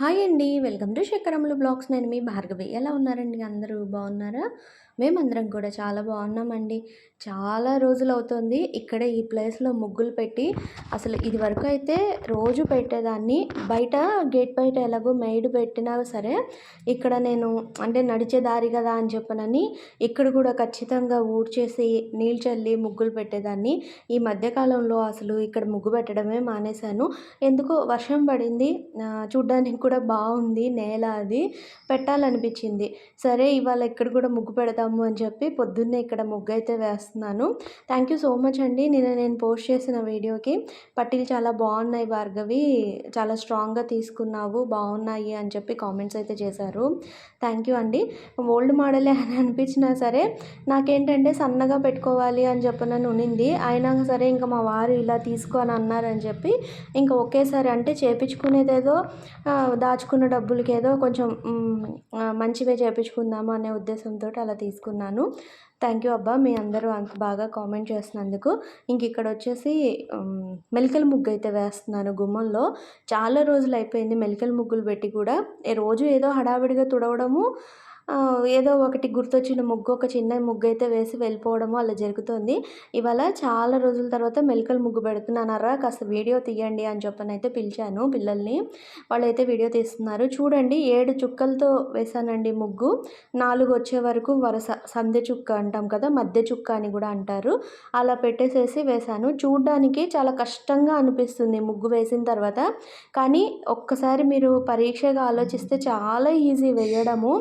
Hi అండి. Welcome to శేఖరములు blogs. నేను మీ భార్గవి. ఎలా ఉన్నారండి? అందరూ బాగున్నారా? మేమందరం కూడా చాలా బాగున్నామండి. చాలా రోజులు అవుతుంది ఇక్కడ ఈ ప్లేస్లో ముగ్గులు పెట్టి. అసలు ఇది వరకు అయితే రోజు పెట్టేదాన్ని. బయట గేట్ బయట ఎలాగో మెయిడ్ పెట్టినా సరే ఇక్కడ నేను అంటే నడిచే దారి కదా అని చెప్పనని ఇక్కడ కూడా ఖచ్చితంగా ఊడ్చేసి నీళ్ళు చల్లి ముగ్గులు పెట్టేదాన్ని. ఈ మధ్యకాలంలో అసలు ఇక్కడ ముగ్గు పెట్టడమే మానేశాను. ఎందుకో వర్షం పడింది. చూడ్డానికి కూడా బాగుంది నేల అది. పెట్టాలనిపించింది. సరే ఇవాళ ఇక్కడ కూడా ముగ్గు పెడదాము అని చెప్పి పొద్దున్నే ఇక్కడ ముగ్గు అయితే వేస్తున్నాను. థ్యాంక్ యూ సో మచ్ అండి. నిన్న నేను పోస్ట్ చేసిన వీడియోకి పట్టీలు చాలా బాగున్నాయి భార్గవి. చాలా స్ట్రాంగ్గా తీసుకున్నావు. బాగున్నాయి అని చెప్పి కామెంట్స్ అయితే చేశారు. థ్యాంక్ యూ అండి. ఓల్డ్ మోడలే అని అనిపించినా సరే నాకేంటంటే సన్నగా పెట్టుకోవాలి అని చెప్పనని ఉనింది. అయినా సరే ఇంకా మా వారు ఇలా తీసుకో అని అన్నారని చెప్పి ఇంకా ఒకేసారి అంటే చేపించుకునేదేదో దాచుకున్న డబ్బులకి ఏదో కొంచెం మంచివే చేపించుకుందాము అనే ఉద్దేశంతో అలా తీసుకున్నాను. థ్యాంక్ యూ అబ్బా మీ అందరూ అంత బాగా కామెంట్ చేసినందుకు ఇంక ఇక్కడ వచ్చేసి మెలికల ముగ్గు అయితే వేస్తున్నాను గుమ్మంలో. చాలా రోజులు అయిపోయింది మెలికల ముగ్గులు పెట్టి కూడా. రోజు ఏదో హడావిడిగా తుడవడము ఏదో ఒకటి గుర్తొచ్చిన ముగ్గు ఒక చిన్న ముగ్గు అయితే వేసి వెళ్ళిపోవడము అలా జరుగుతుంది. ఇవాళ చాలా రోజుల తర్వాత మెలికల ముగ్గు పెడుతున్నానరా కాస్త వీడియో తీయండి అని చెప్పని అయితే పిలిచాను పిల్లల్ని. వాళ్ళైతే వీడియో తీస్తున్నారు. చూడండి ఏడు చుక్కలతో వేసానండి ముగ్గు. నాలుగు వచ్చే వరకు వరస సంధ్య చుక్క అంటాం కదా మధ్య చుక్క అని కూడా అంటారు. అలా పెట్టేసేసి వేశాను. చూడ్డానికి చాలా కష్టంగా అనిపిస్తుంది ముగ్గు వేసిన తర్వాత. కానీ ఒక్కసారి మీరు పరీక్షగా ఆలోచిస్తే చాలా ఈజీ వేయడము.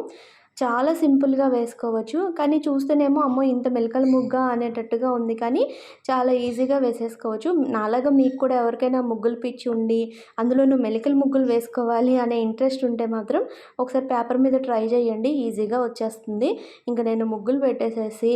చాలా సింపుల్గా వేసుకోవచ్చు. కానీ చూస్తేనేమో అమ్మో ఇంత మెలకల ముగ్గ అనేటట్టుగా ఉంది. కానీ చాలా ఈజీగా వేసేసుకోవచ్చు. నాలాగా మీకు కూడా ఎవరికైనా ముగ్గులు పిచ్చి ఉండి అందులోనూ మెలికల ముగ్గులు వేసుకోవాలి అనే ఇంట్రెస్ట్ ఉంటే మాత్రం ఒకసారి పేపర్ మీద ట్రై చేయండి. ఈజీగా వచ్చేస్తుంది. ఇంకా నేను ముగ్గులు పెట్టేసేసి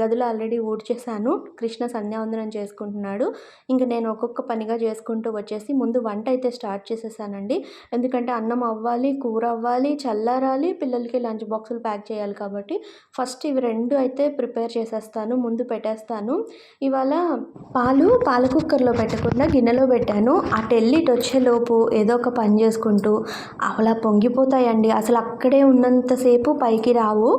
గదిలో ఆల్రెడీ ఊడ్చేశాను. కృష్ణ సంధ్యావందనం చేసుకుంటున్నాడు. ఇంక నేను ఒక్కొక్క పనిగా చేసుకుంటూ వచ్చేసి ముందు వంట అయితే స్టార్ట్ చేసేసానండి. ఎందుకంటే అన్నం అవ్వాలి కూర అవ్వాలి చల్లారాలి పిల్లలకి లంచ్ బాక్సులు ప్యాక్ చేయాలి కాబట్టి ఫస్ట్ ఇవి రెండు అయితే ప్రిపేర్ చేసేస్తాను ముందు పెట్టేస్తాను. ఇవాళ పాలు పాల కుక్కర్లో పెట్టకుండా గిన్నెలో పెట్టాను. అటు వెళ్ళి ఇటు వచ్చేలోపు ఏదో ఒక పని చేసుకుంటూ అలా పొంగిపోతాయండి. అసలు అక్కడే ఉన్నంతసేపు పైకి రావు.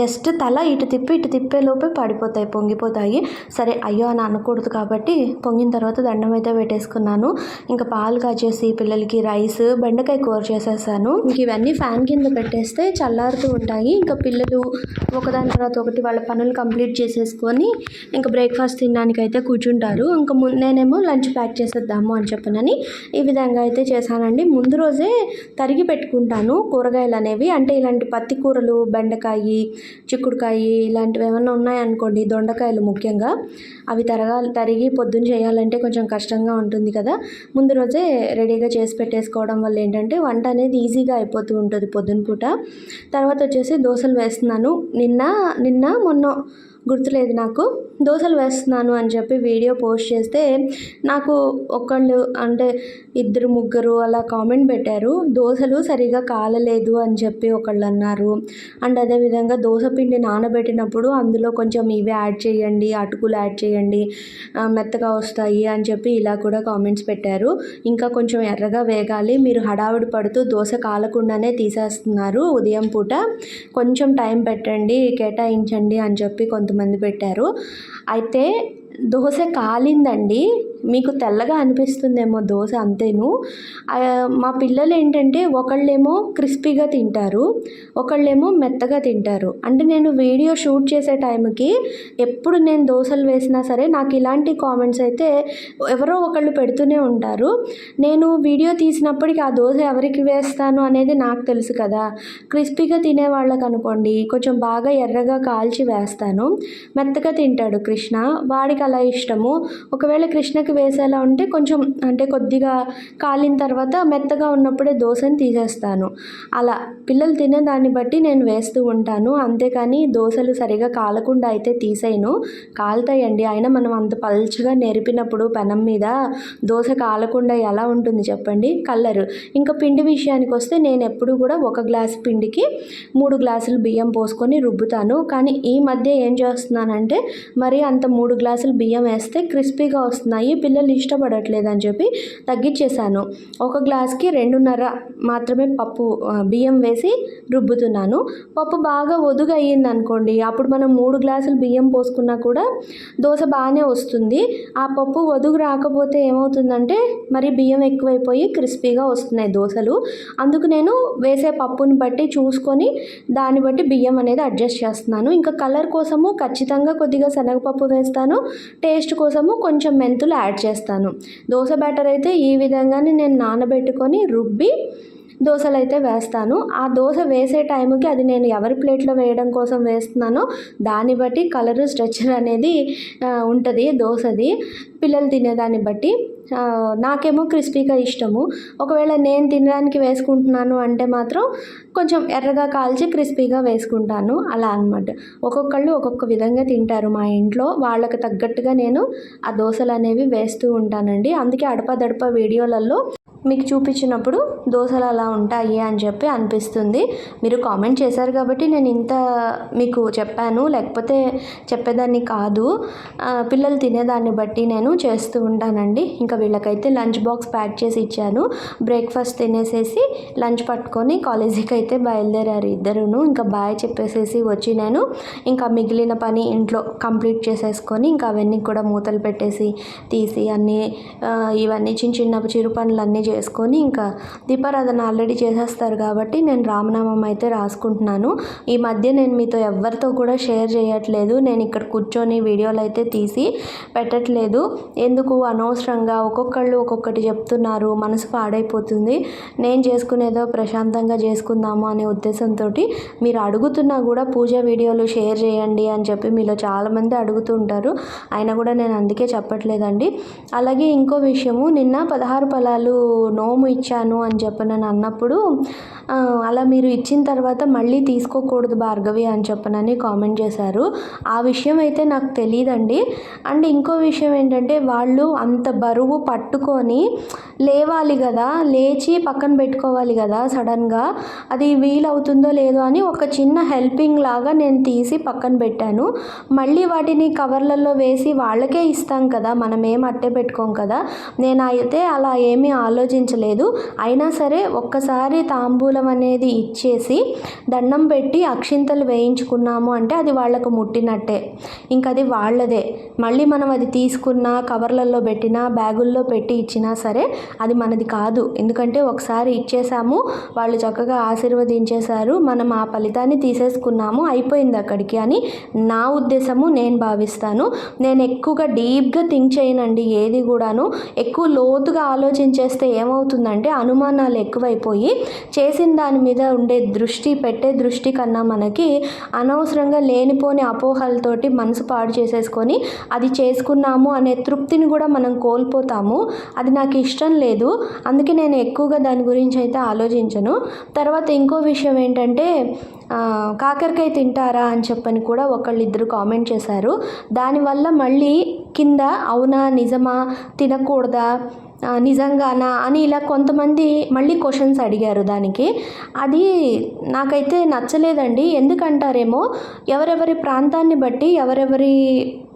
జస్ట్ తల ఇటు తిప్పి ఇటు లోపే పడిపోతాయి పొంగిపోతాయి. సరే అయ్యో అని అనకూడదు కాబట్టి పొంగిన తర్వాత దండం అయితే పెట్టేసుకున్నాను. ఇంకా పాలు కాచేసి పిల్లలకి రైస్ బెండకాయ కూర చేసేసాను. ఇంక ఇవన్నీ ఫ్యాన్ కింద పెట్టేస్తే చల్లారుతూ ఉంటాయి. ఇంకా పిల్లలు ఒకదాని తర్వాత ఒకటి వాళ్ళ పనులు కంప్లీట్ చేసేసుకొని ఇంకా బ్రేక్ఫాస్ట్ తినడానికి అయితే కూర్చుంటారు. ఇంకా నేనేమో లంచ్ ప్యాక్ చేసేద్దాము అని చెప్పనని ఈ విధంగా అయితే చేశానండి. ముందు రోజే తరిగి పెట్టుకుంటాను కూరగాయలు అనేవి. అంటే ఇలాంటి పత్తి కూరలు బెండకాయ చిక్కుడుకాయ ఇలాంటివి ఏమైనా ఉన్నాయనుకోండి దొండకాయలు ముఖ్యంగా. అవి తరగాలి తరిగి పొద్దున్న చేయాలంటే కొంచెం కష్టంగా ఉంటుంది కదా. ముందు రోజే రెడీగా చేసి పెట్టేసుకోవడం వల్ల ఏంటంటే వంట అనేది ఈజీగా అయిపోతూ ఉంటుంది పొద్దున పూట. తర్వాత వచ్చేసి దోశలు వేస్తున్నాను. నిన్న నిన్న మొన్న గుర్తులేదు నాకు. దోశలు వేస్తున్నాను అని చెప్పి వీడియో పోస్ట్ చేస్తే నాకు ఒకళ్ళు అంటే ఇద్దరు ముగ్గురు అలా కామెంట్ పెట్టారు. దోశలు సరిగా కాలలేదు అని చెప్పి ఒకళ్ళు అన్నారు. అండ్ అదేవిధంగా దోశ పిండి నానబెట్టినప్పుడు అందులో కొంచెం ఇవి యాడ్ చేయండి అటుకులు యాడ్ చేయండి మెత్తగా వస్తాయి అని చెప్పి ఇలా కూడా కామెంట్స్ పెట్టారు. ఇంకా కొంచెం ఎర్రగా వేగాలి. మీరు హడావిడి పడుతూ దోశ కాలకుండానే తీసేస్తున్నారు ఉదయం పూట. కొంచెం టైం పెట్టండి కేటాయించండి అని చెప్పి కొంతమంది పెట్టారు. అయితే దోశ కాలిందండి. మీకు తెల్లగా అనిపిస్తుందేమో దోశ అంతేను. మా పిల్లలు ఏంటంటే ఒకళ్ళేమో క్రిస్పీగా తింటారు ఒకళ్ళేమో మెత్తగా తింటారు. అంటే నేను వీడియో షూట్ చేసే టైంకి ఎప్పుడు నేను దోశలు వేసినా సరే నాకు ఇలాంటి కామెంట్స్ అయితే ఎవరో ఒకళ్ళు పెడుతూనే ఉంటారు. నేను వీడియో తీసినప్పటికి ఆ దోశ ఎవరికి వేస్తాను అనేది నాకు తెలుసు కదా. క్రిస్పీగా తినే వాళ్ళకి అనుకోండి కొంచెం బాగా ఎర్రగా కాల్చి వేస్తాను. మెత్తగా తింటాడు కృష్ణ వాడికి అలా ఇష్టము. ఒకవేళ కృష్ణకి పైకి వేసేలా ఉంటే కొంచెం అంటే కొద్దిగా కాలిన తర్వాత మెత్తగా ఉన్నప్పుడే దోశని తీసేస్తాను. అలా పిల్లలు తినే దాన్ని బట్టి నేను వేస్తూ ఉంటాను. అంతేకాని దోశలు సరిగా కాలకుండా అయితే తీసేయను. కాలుతాయండి. అయినా మనం అంత పల్చగా నెరిపినప్పుడు పెనం మీద దోశ కాలకుండా ఎలా ఉంటుంది చెప్పండి? కలర్. ఇంకా పిండి విషయానికి వస్తే నేను ఎప్పుడు కూడా ఒక గ్లాస్ పిండికి మూడు గ్లాసులు బియ్యం పోసుకొని రుబ్బుతాను. కానీ ఈ మధ్య ఏం చేస్తున్నానంటే మరి అంత మూడు గ్లాసులు బియ్యం వేస్తే క్రిస్పీగా వస్తున్నాయి. పిల్లలు ఇష్టపడట్లేదు అని చెప్పి తగ్గించేశాను ఒక గ్లాస్కి రెండున్నర మాత్రమే పప్పు బియ్యం వేసి రుబ్బుతున్నాను. పప్పు బాగా ఒదుగు అయ్యింది అనుకోండి అప్పుడు మనం మూడు గ్లాసులు బియ్యం పోసుకున్నా కూడా దోశ బాగానే వస్తుంది. ఆ పప్పు ఒదుగు రాకపోతే ఏమవుతుందంటే మరి బియ్యం ఎక్కువైపోయి క్రిస్పీగా వస్తున్నాయి దోశలు. అందుకు నేను వేసే పప్పుని బట్టి చూసుకొని దాన్ని బట్టి బియ్యం అనేది అడ్జస్ట్ చేస్తున్నాను. ఇంకా కలర్ కోసము ఖచ్చితంగా కొద్దిగా శనగపప్పు వేస్తాను. టేస్ట్ కోసము కొంచెం మెంతులు యాడ్ యాడ్ చేస్తాను. దోశ బ్యాటర్ అయితే ఈ విధంగానే నేను నానబెట్టుకొని రుబ్బి దోశలు అయితే వేస్తాను. ఆ దోశ వేసే టైంకి అది నేను ఎవరి ప్లేట్లో వేయడం కోసం వేస్తున్నానో దాన్ని బట్టి కలరు స్ట్రెచ్చర్ అనేది ఉంటుంది దోశది. పిల్లలు తినేదాన్ని బట్టి. నాకేమో క్రిస్పీగా ఇష్టము. ఒకవేళ నేను తినడానికి వేసుకుంటున్నాను అంటే మాత్రం కొంచెం ఎర్రగా కాల్చి క్రిస్పీగా వేసుకుంటాను. అలా అనమాట ఒక్కొక్కళ్ళు ఒక్కొక్క విధంగా తింటారు మా ఇంట్లో. వాళ్ళకి తగ్గట్టుగా నేను ఆ దోశలు అనేవి వేస్తూ ఉంటానండి. అందుకే అడపదడప వీడియోలలో మీకు చూపించినప్పుడు దోశలు అలా ఉంటాయి అని చెప్పి అనిపిస్తుంది. మీరు కామెంట్ చేశారు కాబట్టి నేను ఇంత మీకు చెప్పాను. లేకపోతే చెప్పేదాన్ని కాదు. పిల్లలు తినేదాన్ని బట్టి నేను చేస్తూ ఉంటానండి. ఇంకా వీళ్ళకైతే లంచ్ బాక్స్ ప్యాక్ చేసి ఇచ్చాను. బ్రేక్ఫాస్ట్ తినేసేసి లంచ్ పట్టుకొని కాలేజీకి అయితే బయలుదేరారు ఇద్దరును. ఇంకా బాయ్ చెప్పేసేసి వచ్చి నేను ఇంకా మిగిలిన పని ఇంట్లో కంప్లీట్ చేసేసుకొని ఇంకా అవన్నీ కూడా మూతలు పెట్టేసి తీసి అన్నీ ఇవన్నీ చిన్న చిన్న చిరు పనులు అన్నీ చేసుకొని ఇంకా దీపారాధన ఆల్రెడీ చేసేస్తారు కాబట్టి నేను రామనామం అయితే రాసుకుంటున్నాను. ఈ మధ్య నేను మీతో ఎవరితో కూడా షేర్ చేయట్లేదు. నేను ఇక్కడ కూర్చొని వీడియోలు అయితే తీసి పెట్టట్లేదు. ఎందుకు? అనవసరంగా ఒక్కొక్కళ్ళు ఒక్కొక్కటి చెప్తున్నారు. మనసు పాడైపోతుంది. నేను చేసుకునేదో ప్రశాంతంగా చేసుకుందాము అనే ఉద్దేశంతో మీరు అడుగుతున్నా కూడా పూజ వీడియోలు షేర్ చేయండి అని చెప్పి మీలో చాలామంది అడుగుతుంటారు అయినా కూడా నేను అందుకే చెప్పట్లేదండి. అలాగే ఇంకో విషయము నిన్న పదహారు ఫలాలు నోము ఇచ్చాను అని చెప్పి నేను అన్నప్పుడు అలా మీరు ఇచ్చిన తర్వాత మళ్ళీ తీసుకోకూడదు భార్గవి అని చెప్పనని కామెంట్ చేశారు. ఆ విషయం అయితే నాకు తెలియదండి అండ్ ఇంకో విషయం ఏంటంటే వాళ్ళు అంత బరువు పట్టుకొని లేవాలి కదా లేచి పక్కన పెట్టుకోవాలి కదా సడన్గా అది వీలవుతుందో లేదో అని ఒక చిన్న హెల్పింగ్ లాగా నేను తీసి పక్కన పెట్టాను. మళ్ళీ వాటిని కవర్లలో వేసి వాళ్ళకే ఇస్తాం కదా మనం ఏం అట్టే పెట్టుకోం కదా నేను అయితే అలా ఏమీ ఆలోచించలేదు. అయినా సరే ఒక్కసారి తాంబూలం అనేది ఇచ్చేసి దండం పెట్టి అక్షింతలు వేయించుకున్నాము అంటే అది వాళ్ళకు ముట్టినట్టే. ఇంక అది వాళ్ళదే మళ్ళీ మనం అది తీసుకున్నా కవర్లలో పెట్టినా బ్యాగుల్లో పెట్టి ఇచ్చినా సరే అది మనది కాదు. ఎందుకంటే ఒకసారి ఇచ్చేసాము వాళ్ళు చక్కగా ఆశీర్వదించేశారు మనం ఆ ఫలితాన్ని తీసేసుకున్నాము అయిపోయింది అక్కడికి అని నా ఉద్దేశము నేను భావిస్తాను. నేను ఎక్కువగా డీప్గా థింక్ చేయనండి ఏది కూడాను. ఎక్కువ లోతుగా ఆలోచించేస్తే ఏమవుతుందంటే అనుమానాలు ఎక్కువైపోయి చేసిన దాని మీద ఉండే దృష్టి పెట్టే దృష్టి కన్నా మనకి అనవసరంగా లేనిపోని అపోహలతోటి మనసు పాడు చేసేసుకొని అది చేసుకున్నాము అనే తృప్తిని కూడా మనం కోల్పోతాము. అది నాకు ఇష్టం లేదు. అందుకే నేను ఎక్కువగా దాని గురించి అయితే ఆలోచించను. తర్వాత ఇంకో విషయం ఏంటంటే కాకరకాయ తింటారా అని చెప్పని కూడా ఒకళ్ళు ఇద్దరు కామెంట్ చేశారు. దానివల్ల మళ్ళీ కింద అవునా నిజమా తినకూడదా నిజంగానా అని ఇలా కొంతమంది మళ్ళీ క్వశ్చన్స్ అడిగారు దానికి. అది నాకైతే నచ్చలేదండి. ఎందుకంటారేమో ఎవరెవరి ప్రాంతాన్ని బట్టి ఎవరెవరి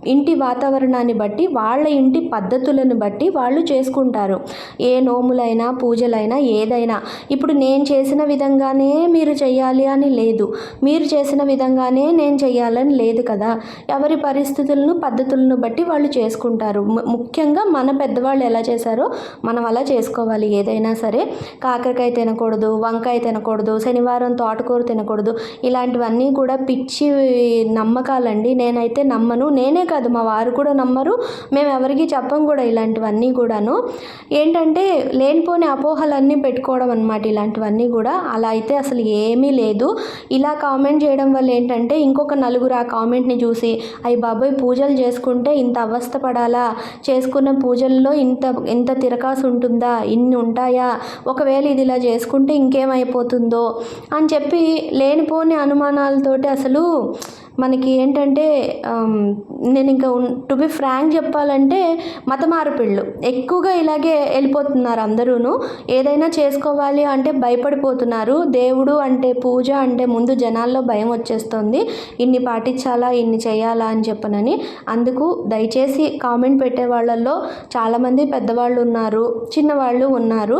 ఇంటి వాతావరణాన్ని బట్టి వాళ్ళ ఇంటి పద్ధతులను బట్టి వాళ్ళు చేసుకుంటారు. ఏ నోములైనా పూజలైనా ఏదైనా. ఇప్పుడు నేను చేసిన విధంగానే మీరు చేయాలి అని లేదు. మీరు చేసిన విధంగానే నేను చేయాలని లేదు కదా. ఎవరి పరిస్థితులను పద్ధతులను బట్టి వాళ్ళు చేసుకుంటారు. ముఖ్యంగా మన పెద్దవాళ్ళు ఎలా చేశారో మనం అలా చేసుకోవాలి. ఏదైనా సరే కాకరకాయ తినకూడదు వంకాయ తినకూడదు శనివారం తోటకూర తినకూడదు. ఇలాంటివన్నీ కూడా పిచ్చి నమ్మకాలండి. నేనైతే నమ్మను. నేనే కాదు మా వారు కూడా నమ్మరు. మేము ఎవరికి చెప్పం కూడా ఇలాంటివన్నీ కూడాను. ఏంటంటే లేనిపోని అపోహలన్నీ పెట్టుకోవడం అనమాట ఇలాంటివన్నీ కూడా. అలా అయితే అసలు ఏమీ లేదు. ఇలా కామెంట్ చేయడం వల్ల ఏంటంటే ఇంకొక నలుగురు ఆ కామెంట్ని చూసి అయ్యి బాబాయ్ పూజలు చేసుకుంటే ఇంత అవస్థ పడాలా? చేసుకున్న పూజల్లో ఇంత ఇంత తిరకాసు ఉంటుందా? ఇన్ని ఉంటాయా? ఒకవేళ ఇది ఇలా చేసుకుంటే ఇంకేమైపోతుందో? అని చెప్పి లేనిపోని అనుమానాలతోటి అసలు మనకి ఏంటంటే నేను ఇంకా టు బి ఫ్రాంక్ చెప్పాలంటే మతమారపిళ్ళు ఎక్కువగా ఇలాగే వెళ్ళిపోతున్నారు అందరూను. ఏదైనా చేసుకోవాలి అంటే భయపడిపోతున్నారు. దేవుడు అంటే పూజ అంటే ముందు జనాల్లో భయం వచ్చేస్తుంది. ఇన్ని పాటించాలా ఇన్ని చేయాలా అని చెప్పనని. అందుకు దయచేసి కామెంట్ పెట్టే వాళ్ళల్లో చాలామంది పెద్దవాళ్ళు ఉన్నారు చిన్నవాళ్ళు ఉన్నారు.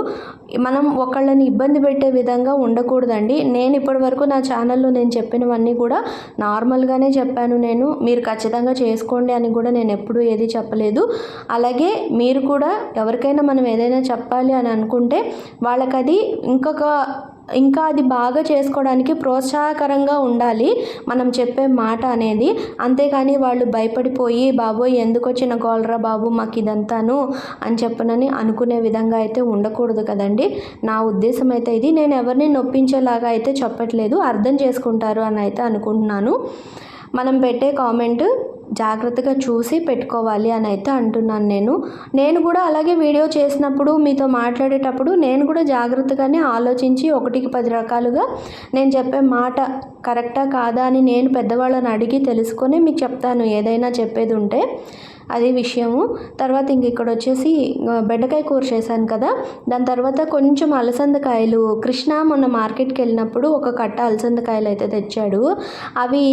మనం ఒకళ్ళని ఇబ్బంది పెట్టే విధంగా ఉండకూడదండి. నేను ఇప్పటి వరకు నా ఛానల్లో నేను చెప్పినవన్నీ కూడా నార్మల్ నార్మల్గానే చెప్పాను నేను. మీరు ఖచ్చితంగా చేసుకోండి అని కూడా నేను ఎప్పుడూ ఏది చెప్పలేదు. అలాగే మీరు కూడా ఎవరికైనా మనం ఏదైనా చెప్పాలి అని అనుకుంటే వాళ్ళకి అది ఇంకొక ఇంకా అది బాగా చేసుకోవడానికి ప్రోత్సాహకరంగా ఉండాలి మనం చెప్పే మాట అనేది. అంతేకాని వాళ్ళు భయపడిపోయి బాబోయ్ ఎందుకు వచ్చిన గోల్రా బాబు మాకు ఇదంతాను అని చెప్పనని అనుకునే విధంగా అయితే ఉండకూడదు కదండి. నా ఉద్దేశం అయితే ఇది. నేను ఎవరిని నొప్పించేలాగా అయితే చెప్పట్లేదు అర్థం చేసుకుంటారు అని అయితే అనుకుంటున్నాను. మనం పెట్టే కామెంట్ జాగ్రత్తగా చూసి పెట్టుకోవాలి అని అయితే అంటున్నాను నేను. నేను కూడా అలాగే వీడియో చేసినప్పుడు మీతో మాట్లాడేటప్పుడు నేను కూడా జాగ్రత్తగానే ఆలోచించి ఒకటికి పది రకాలుగా నేను చెప్పే మాట కరెక్టా కాదా అని నేను పెద్దవాళ్ళని అడిగి తెలుసుకొని మీకు చెప్తాను. ఏదైనా చెప్పేది ఉంటే అది విషయము. తర్వాత ఇంక ఇక్కడ వచ్చేసి బెండకాయ కూర చేశాను కదా. దాని తర్వాత కొంచెం అలసందకాయలు కృష్ణ మొన్న మార్కెట్కి వెళ్ళినప్పుడు ఒక కట్ట అలసందకాయలు అయితే తెచ్చాడు. అవి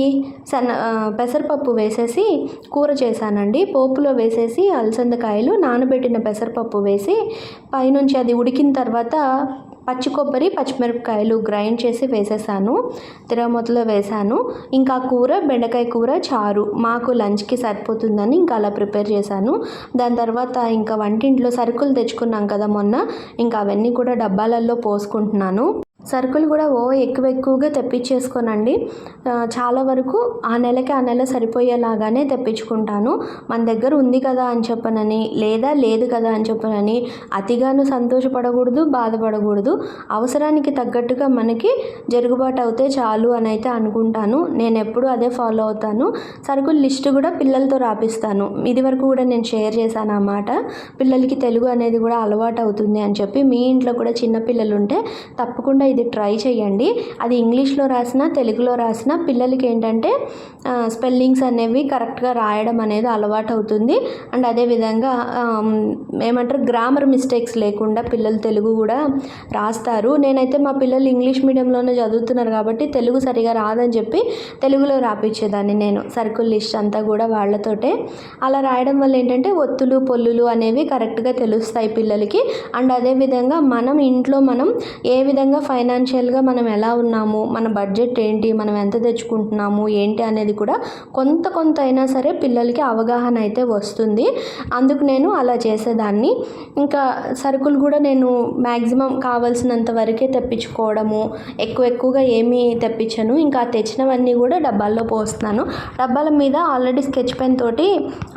సన్న పెసరపప్పు వేసేసి కూర చేశానండి. పోపులో వేసేసి అలసందకాయలు నానబెట్టిన పెసరపప్పు వేసి పైనుంచి అది ఉడికిన తర్వాత పచ్చి కొబ్బరి పచ్చిమిరపకాయలు గ్రైండ్ చేసి వేసేసాను. తిరగమూతలో వేసాను. ఇంకా కూర బెండకాయ కూర చారు. మాకు లంచ్కి సరిపోతుందని ఇంకా అలా ప్రిపేర్ చేశాను. దాని తర్వాత ఇంకా వంటింట్లో సరుకులు తెచ్చుకున్నాం కదా మొన్న. ఇంకా అవన్నీ కూడా డబ్బాలలో పోసుకుంటున్నాను. సరుకులు కూడా ఓ ఎక్కువ ఎక్కువగా తెప్పించేసుకోనండి చాలా వరకు ఆ నెలకి ఆ నెల సరిపోయేలాగానే తెప్పించుకుంటాను. మన దగ్గర ఉంది కదా అని చెప్పనని లేదా లేదు కదా అని చెప్పనని అతిగాను సంతోషపడకూడదు బాధపడకూడదు. అవసరానికి తగ్గట్టుగా మనకి జరుగుబాటు అవుతే చాలు అని అయితే అనుకుంటాను. నేను ఎప్పుడు అదే ఫాలో అవుతాను. సరుకుల లిస్ట్ కూడా పిల్లలతో రాపిస్తాను. ఇది వరకు కూడా నేను షేర్ చేశాను అన్నమాట పిల్లలకి తెలుగు అనేది కూడా అలవాటు అవుతుంది అని చెప్పి మీ ఇంట్లో కూడా చిన్నపిల్లలు ఉంటే తప్పకుండా ఇది ట్రై చేయండి. అది ఇంగ్లీష్లో రాసినా తెలుగులో రాసినా పిల్లలకి ఏంటంటే స్పెల్లింగ్స్ అనేవి కరెక్ట్గా రాయడం అనేది అలవాటు అవుతుంది అండ్ అదేవిధంగా ఏమంటారు గ్రామర్ మిస్టేక్స్ లేకుండా పిల్లలు తెలుగు కూడా రాస్తారు. నేనైతే మా పిల్లలు ఇంగ్లీష్ మీడియంలోనే చదువుతున్నారు కాబట్టి తెలుగు సరిగా రాదని చెప్పి తెలుగులో రాపించేదాన్ని నేను. సర్కుల్ లిస్ట్ అంతా కూడా వాళ్ళతోటే. అలా రాయడం వల్ల ఏంటంటే ఒత్తులు పొల్లులు అనేవి కరెక్ట్గా తెలుస్తాయి పిల్లలకి. అండ్ అదేవిధంగా మనం ఇంట్లో మనం ఏ విధంగా ఫైనాన్షియల్గా మనం ఎలా ఉన్నాము మన బడ్జెట్ ఏంటి మనం ఎంత తెచ్చుకుంటున్నాము ఏంటి అనేది కూడా కొంత కొంత అయినా సరే పిల్లలకి అవగాహన అయితే వస్తుంది. అందుకు నేను అలా చేసేదాన్ని. ఇంకా సరుకులు కూడా నేను మ్యాక్సిమం కావాల్సినంత వరకే తెప్పించుకోవడము ఎక్కువ ఎక్కువగా ఏమీ తెప్పించను. ఇంకా తెచ్చినవన్నీ కూడా డబ్బాల్లో పోస్తున్నాను. డబ్బాల మీద ఆల్రెడీ స్కెచ్ పెన్ తోటి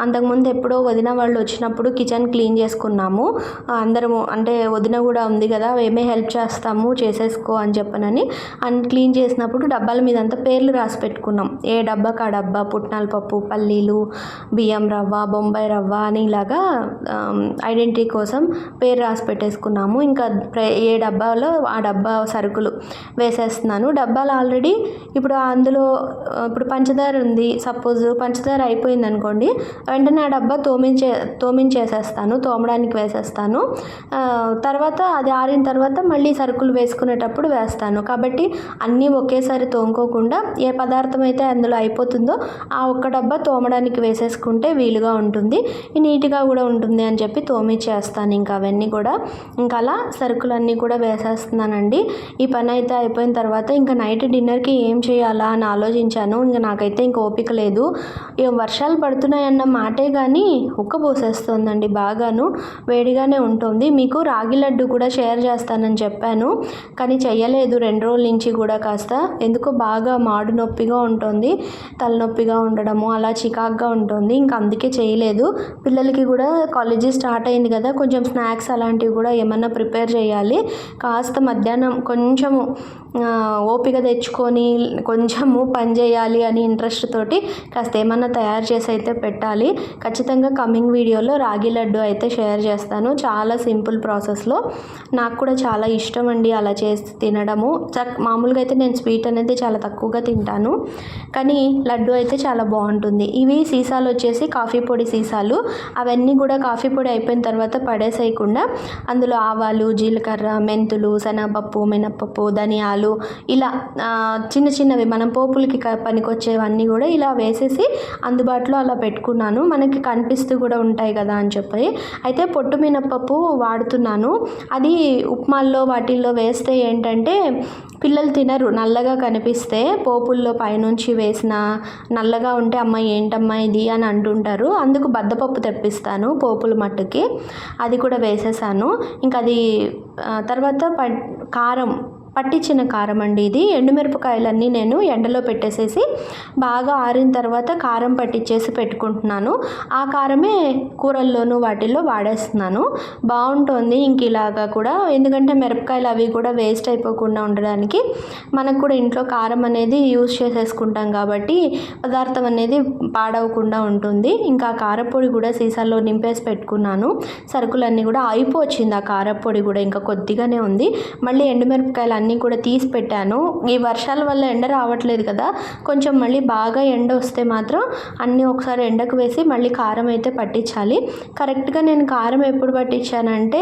అంతకుముందు ఎప్పుడో వదిన వాళ్ళు వచ్చినప్పుడు కిచెన్ క్లీన్ చేసుకున్నాము. అందరము అంటే వదిన కూడా ఉంది కదా ఏమే హెల్ప్ చేస్తాము చేసేసుకో అని చెప్పనని అండ్ క్లీన్ చేసినప్పుడు డబ్బాల మీద అంతా పేర్లు రాసి పెట్టుకున్నాం. ఏ డబ్బాకి ఆ డబ్బా పుట్నాల పప్పు పల్లీలు బియ్యం రవ్వ బొంబాయి రవ్వ అని ఇలాగా ఐడెంటిటీ కోసం పేరు రాసి పెట్టేసుకున్నాము. ఇంకా ఏ డబ్బాలో ఆ డబ్బా సరుకులు వేసేస్తున్నాను. డబ్బాలు ఆల్రెడీ ఇప్పుడు అందులో ఇప్పుడు పంచదార ఉంది. సపోజ్ పంచదార అయిపోయింది అనుకోండి వెంటనే ఆ డబ్బా తోమించే తోమించేసేస్తాను తోమడానికి వేసేస్తాను. తర్వాత అది ఆరిన తర్వాత మళ్ళీ సరుకులు తోముకునేటప్పుడు వేస్తాను. కాబట్టి అన్నీ ఒకేసారి తోముకోకుండా ఏ పదార్థం అయితే అందులో అయిపోతుందో ఆ ఒక్క డబ్బా తోమడానికి వేసేసుకుంటే వీలుగా ఉంటుంది. నీట్గా కూడా ఉంటుంది అని చెప్పి తోమిచ్చేస్తాను ఇంకా అవన్నీ కూడా ఇంకా అలా సరుకులన్నీ కూడా వేసేస్తున్నానండి. ఈ పని అయితే అయిపోయిన తర్వాత ఇంకా నైట్ డిన్నర్కి ఏం చేయాలా అని ఆలోచించాను. ఇంకా నాకైతే ఇంకా ఓపిక లేదు. ఇక వర్షాలు పడుతున్నాయన్న మాటే కానీ ఉక్క పోసేస్తుందండి బాగాను. వేడిగానే ఉంటుంది. మీకు రాగి లడ్డు కూడా షేర్ చేస్తానని చెప్పాను. కానీ చేయలేదు రెండు రోజుల నుంచి కూడా కాస్త. ఎందుకో బాగా మాడు నొప్పిగా ఉంటుంది. తలనొప్పిగా ఉండడము అలా చికాగ్గా ఉంటుంది. ఇంకా అందుకే చేయలేదు పిల్లలకి కూడా కాలేజీ స్టార్ట్ అయింది కదా కొంచెం స్నాక్స్ అలాంటివి కూడా ఏమన్నా ప్రిపేర్ చేయాలి. కాస్త మధ్యాహ్నం కొంచెము ఓపిక తెచ్చుకొని కొంచెము పని చేయాలి అని ఇంట్రెస్ట్ తోటి కాస్త ఏమన్నా తయారు చేసి అయితే పెట్టాలి. ఖచ్చితంగా కమింగ్ వీడియోలో రాగి లడ్డు అయితే షేర్ చేస్తాను. చాలా సింపుల్ ప్రాసెస్లో నాకు కూడా చాలా ఇష్టం అండి అలా చేసి తినడము. మామూలుగా అయితే నేను స్వీట్ అనేది చాలా తక్కువగా తింటాను. కానీ లడ్డు అయితే చాలా బాగుంటుంది. ఇవి సీసాలు వచ్చేసి కాఫీ పొడి సీసాలు. అవన్నీ కూడా కాఫీ పొడి అయిపోయిన తర్వాత పడేసేయకుండా అందులో ఆవాలు జీలకర్ర మెంతులు శనగపప్పు మినప్పప్పు ధనియాలు ఇలా చిన్న చిన్నవి మనం పోపులకి పనికొచ్చేవన్నీ కూడా ఇలా వేసేసి అందుబాటులో అలా పెట్టుకున్నాను. మనకి కనిపిస్తూ కూడా ఉంటాయి కదా అని చెప్పి. అయితే పొట్టు మినప్పప్పు వాడుతున్నాను. అది ఉప్మాల్లో వాటిల్లో వేస్తే ఏంటంటే పిల్లలు తినరు. నల్లగా కనిపిస్తే పోపుల్లో పైనుంచి వేసిన నల్లగా ఉంటే అమ్మ ఏంటమ్మా ఇది? అని అంటుంటారు. అందుకు బద్దపప్పు తెప్పిస్తాను పోపుల మట్టుకి. అది కూడా వేసేసాను. ఇంకా అది తర్వాత ప కారం. పట్టించిన కారం అండి ఇది. ఎండుమిరపకాయలన్నీ నేను ఎండలో పెట్టేసేసి బాగా ఆరిన తర్వాత కారం పట్టించేసి పెట్టుకుంటున్నాను. ఆ కారమే కూరల్లోనూ వాటిల్లో వాడేస్తున్నాను. బాగుంటుంది ఇంక ఇలాగా కూడా. ఎందుకంటే మిరపకాయలు అవి కూడా వేస్ట్ అయిపోకుండా ఉండడానికి మనకు కూడా ఇంట్లో కారం అనేది యూజ్ చేసేసుకుంటాం కాబట్టి పదార్థం అనేది పాడవకుండా ఉంటుంది. ఇంకా కారపొడి కూడా సీసాలో నింపేసి పెట్టుకున్నాను. సరుకులన్నీ కూడా అయిపోవచ్చింది ఆ కారపొడి కూడా. ఇంకా కొద్దిగానే ఉంది. మళ్ళీ ఎండుమిరపకాయలు అన్నీ కూడా తీసి పెట్టాను. ఈ వర్షాల వల్ల ఎండ రావట్లేదు కదా కొంచెం మళ్ళీ బాగా ఎండ వస్తే మాత్రం అన్నీ ఒకసారి ఎండకు వేసి మళ్ళీ కారం అయితే పట్టించాలి. కరెక్ట్గా నేను కారం ఎప్పుడు పట్టించానంటే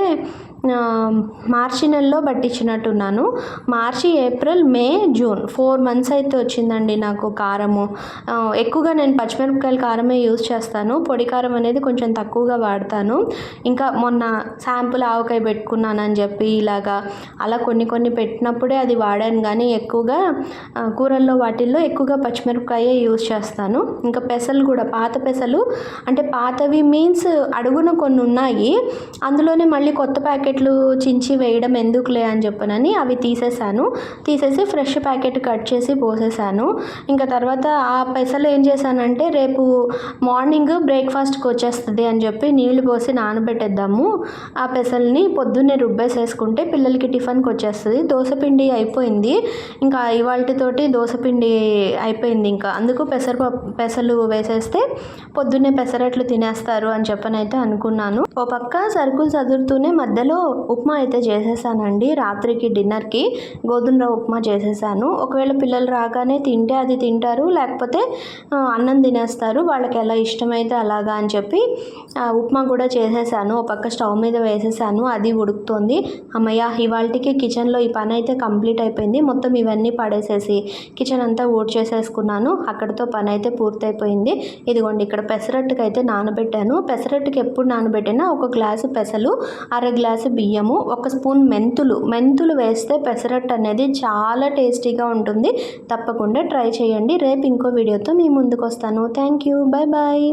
మార్చి నెలలో పట్టించినట్టున్నాను. March April May June. Four months అయితే వచ్చిందండి నాకు కారము. ఎక్కువగా నేను పచ్చిమిరపకాయల కారమే యూజ్ చేస్తాను. పొడి కారం అనేది కొంచెం తక్కువగా వాడతాను. ఇంకా మొన్న శాంపుల్ ఆవకాయ పెట్టుకున్నానని చెప్పి ఇలాగా అలా కొన్ని కొన్ని పెట్టినప్పుడే అది వాడాను. కానీ ఎక్కువగా కూరల్లో వాటిల్లో ఎక్కువగా పచ్చిమిరపకాయే యూజ్ చేస్తాను. ఇంకా పెసలు కూడా పాత పెసలు. అంటే పాతవి మీన్స్ అడుగున కొన్ని ఉన్నాయి. అందులోనే మళ్ళీ కొత్త ప్యాకెట్ ప్యాకెట్లు చించి వేయడం ఎందుకులే అని చెప్పనని అవి తీసేసాను. తీసేసి ఫ్రెష్ ప్యాకెట్ కట్ చేసి పోసేసాను. ఇంకా తర్వాత ఆ పెసలు ఏం చేశానంటే రేపు మార్నింగ్ బ్రేక్ఫాస్ట్కి వచ్చేస్తుంది అని చెప్పి నీళ్ళు పోసి నానబెట్టేద్దాము. ఆ పెసల్ని పొద్దున్నే రుబ్బేసేసుకుంటే పిల్లలకి టిఫిన్కి వచ్చేస్తుంది. దోశపిండి అయిపోయింది. ఇంకా ఇవాళతోటి దోశపిండి అయిపోయింది ఇంకా. అందుకు పెసరపప్పు పెసలు వేసేస్తే పొద్దున్నే పెసరట్లు తినేస్తారు అని చెప్పనైతే అనుకున్నాను. ఓ పక్క సరుకులు చదువుతూనే మధ్యలో ఉప్మా అయితే చేసేసానండి. రాత్రికి డిన్నర్కి గోధుమ రవ్వ ఉప్మా చేసేసాను. ఒకవేళ పిల్లలు రాగానే తింటే అది తింటారు లేకపోతే అన్నం తినేస్తారు. వాళ్ళకి ఎలా ఇష్టమైతే అలాగా అని చెప్పి ఆ, ఉప్మా కూడా చేసేసాను. ఒక పక్క స్టవ్ మీద వేసేసాను. అది ఉడుకుతోంది. అమ్మయ్య ఇవాళకి కిచెన్లో ఈ పని అయితే కంప్లీట్ అయిపోయింది. మొత్తం ఇవన్నీ పడేసేసి కిచెన్ అంతా ఊడ్ చేసేసుకున్నాను అక్కడితో పని అయితే పూర్తయిపోయింది. ఇదిగోండి ఇక్కడ పెసరట్టుకి అయితే నానబెట్టాను. పెసరట్టుకి ఎప్పుడు నానబెట్టినా ఒక గ్లాసు పెసలు అర గ్లాసు బియ్యము ఒక స్పూన్ మెంతులు. మెంతులు వేస్తే పెసరట్టు అనేది చాలా టేస్టీగా ఉంటుంది. తప్పకుండా ట్రై చేయండి. రేపు ఇంకో వీడియోతో మీ ముందుకు వస్తాను థ్యాంక్ యూ. Bye bye